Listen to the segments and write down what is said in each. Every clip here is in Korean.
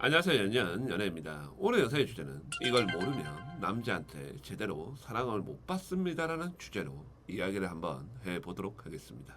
안녕하세요 연연 연애입니다. 오늘 영상의 주제는 이걸 모르면 남자한테 제대로 사랑을 못 받습니다라는 주제로 이야기를 한번 해보도록 하겠습니다.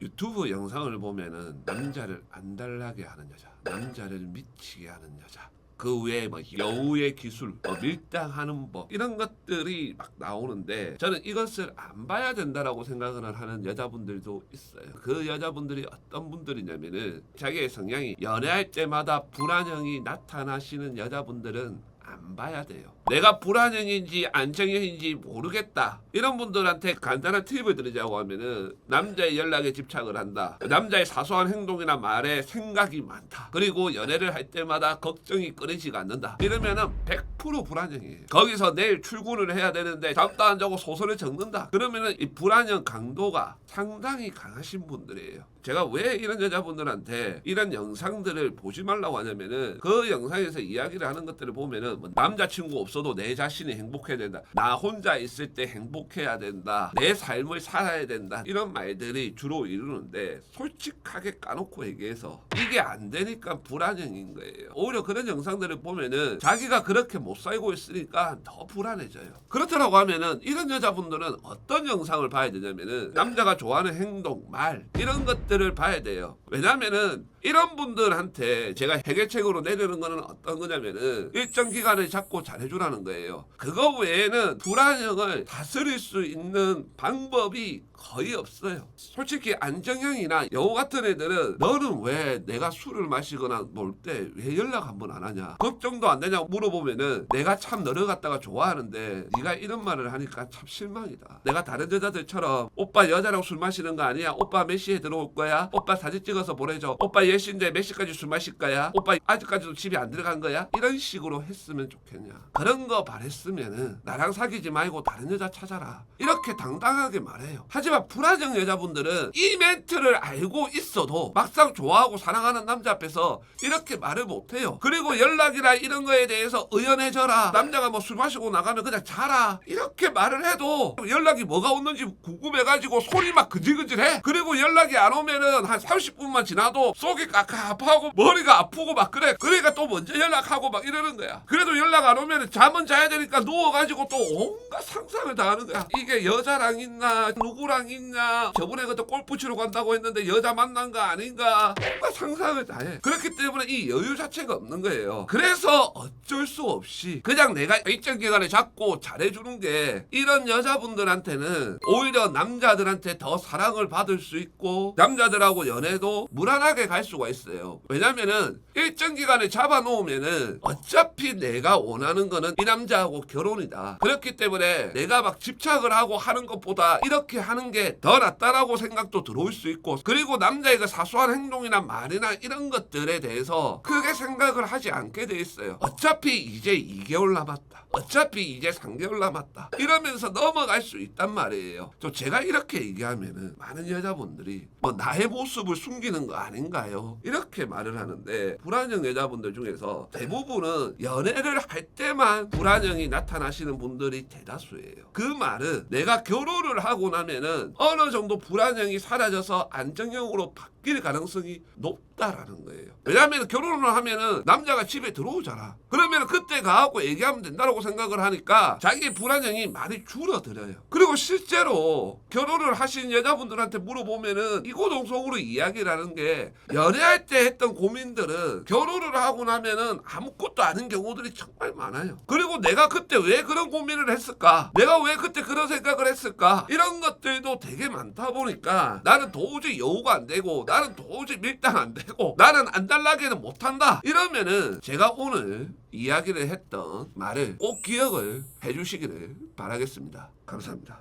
유튜브 영상을 보면은 남자를 안달나게 하는 여자, 남자를 미치게 하는 여자, 그 외에 뭐 여우의 기술, 뭐 밀당하는 법 이런 것들이 막 나오는데 저는 이것을 안 봐야 된다라고 생각을 하는 여자분들도 있어요. 그 여자분들이 어떤 분들이냐면은 자기의 성향이 연애할 때마다 불안형이 나타나시는 여자분들은 안 봐야 돼요. 내가 불안형인지 안정형인지 모르겠다. 이런 분들한테 간단한 팁을 드리자고 하면은 남자의 연락에 집착을 한다. 남자의 사소한 행동이나 말에 생각이 많다. 그리고 연애를 할 때마다 걱정이 끊이지가 않는다. 이러면은 100% 불안형이에요. 거기서 내일 출근을 해야 되는데 잠도 안 자고 소설을 적는다. 그러면은 이 불안형 강도가 상당히 강하신 분들이에요. 제가 왜 이런 여자분들한테 이런 영상들을 보지 말라고 하냐면은 그 영상에서 이야기를 하는 것들을 보면은 뭐 남자친구 없어도 내 자신이 행복해야 된다. 나 혼자 있을 때 행복해야 된다. 내 삶을 살아야 된다. 이런 말들이 주로 이루는데 솔직하게 까놓고 얘기해서 이게 안 되니까 불안형인 거예요. 오히려 그런 영상들을 보면은 자기가 그렇게 못 살고 있으니까 더 불안해져요. 그렇다고 하면은 이런 여자분들은 어떤 영상을 봐야 되냐면은 남자가 좋아하는 행동, 말 이런 것들을 봐야 돼요. 왜냐면은 이런 분들한테 제가 해결책으로 내리는 거는 어떤 거냐면은 일정 기간을 잡고 잘 해주라는 거예요. 그거 외에는 불안형을 다스릴 수 있는 방법이 거의 없어요. 솔직히 안정형이나 여우 같은 애들은 너는 왜 내가 술을 마시거나 놀 때 왜 연락 한번 안 하냐 걱정도 안 되냐고 물어보면은 내가 참 너를 갖다가 좋아하는데 네가 이런 말을 하니까 참 실망이다. 내가 다른 여자들처럼 오빠 여자랑 술 마시는 거 아니야? 오빠 몇 시에 들어올 거야? 오빠 사진 찍어서 보내줘. 오빠 10시인데 몇 시까지 술 마실 거야? 오빠 아직까지도 집에 안 들어간 거야? 이런 식으로 했으면 좋겠냐. 그런 거 바랬으면은 나랑 사귀지 말고 다른 여자 찾아라. 이렇게 당당하게 말해요. 하지만 불안정 여자분들은 이 멘트를 알고 있어도 막상 좋아하고 사랑하는 남자 앞에서 이렇게 말을 못해요. 그리고 연락이나 이런 거에 대해서 의연해져라. 남자가 뭐 술 마시고 나가면 그냥 자라. 이렇게 말을 해도 연락이 뭐가 오는지 궁금해가지고 손이 막 근질근질해. 그리고 연락이 안 오면은 한 30분만 지나도 속이 까까하고 머리가 아프고 막 그래. 그러니까 또 먼저 연락하고 막 이러는 거야. 그래도 연락 안 오면은 잠은 자야 되니까 누워가지고 또 온갖 상상을 다 하는 거야. 이게 여자랑 있나 누구랑 있냐. 저번에 그때 골프 치러 간다고 했는데 여자 만난 거 아닌가. 온갖 상상을 다 해. 그렇기 때문에 이 여유 자체가 없는 거예요. 그래서 어쩔 수 없이 그냥 내가 일정 기간에 잡고 잘해주는 게 이런 여자분들한테는 오히려 남자들한테 더 사랑을 받을 수 있고 남자들하고 연애도 무난하게 갈 수가 있어요. 왜냐면은 일정 기간에 잡아놓으면은 어차피 내가 원하는 거는 이 남자하고 결혼이다. 그렇기 때문에 내가 막 집착을 하고 하는 것보다 이렇게 하는 게 더 낫다라고 생각도 들어올 수 있고 그리고 남자의 그 사소한 행동이나 말이나 이런 것들에 대해서 크게 생각을 하지 않게 돼 있어요. 어차피 이제 2개월 남았다. 어차피 이제 3개월 남았다. 이러면서 넘어갈 수 있단 말이에요. 저 제가 이렇게 얘기하면은 많은 여자분들이 뭐 나의 모습을 숨기는 거 아닌가요? 이렇게 말을 하는데 불안형 여자분들 중에서 대부분은 연애를 할 때만 불안형이 나타나시는 분들이 대다수예요. 그 말은 내가 결혼을 하고 나면은 어느 정도 불안형이 사라져서 안정형으로 바 뀔 가능성이 높다라는 거예요. 왜냐하면 결혼을 하면은 남자가 집에 들어오잖아. 그러면 그때 가갖고 얘기하면 된다라고 생각을 하니까 자기 불안형이 많이 줄어들어요. 그리고 실제로 결혼을 하신 여자분들한테 물어보면은 이고동성으로 이야기를 하는 게 연애할 때 했던 고민들은 결혼을 하고 나면은 아무것도 아닌 경우들이 정말 많아요. 그리고 내가 그때 왜 그런 고민을 했을까? 내가 왜 그때 그런 생각을 했을까? 이런 것들도 되게 많다 보니까 나는 도저히 여우가 안 되고 나는 도저히 밀당 안 되고 나는 안달나게는 못한다. 이러면은 제가 오늘 이야기를 했던 말을 꼭 기억을 해주시기를 바라겠습니다. 감사합니다.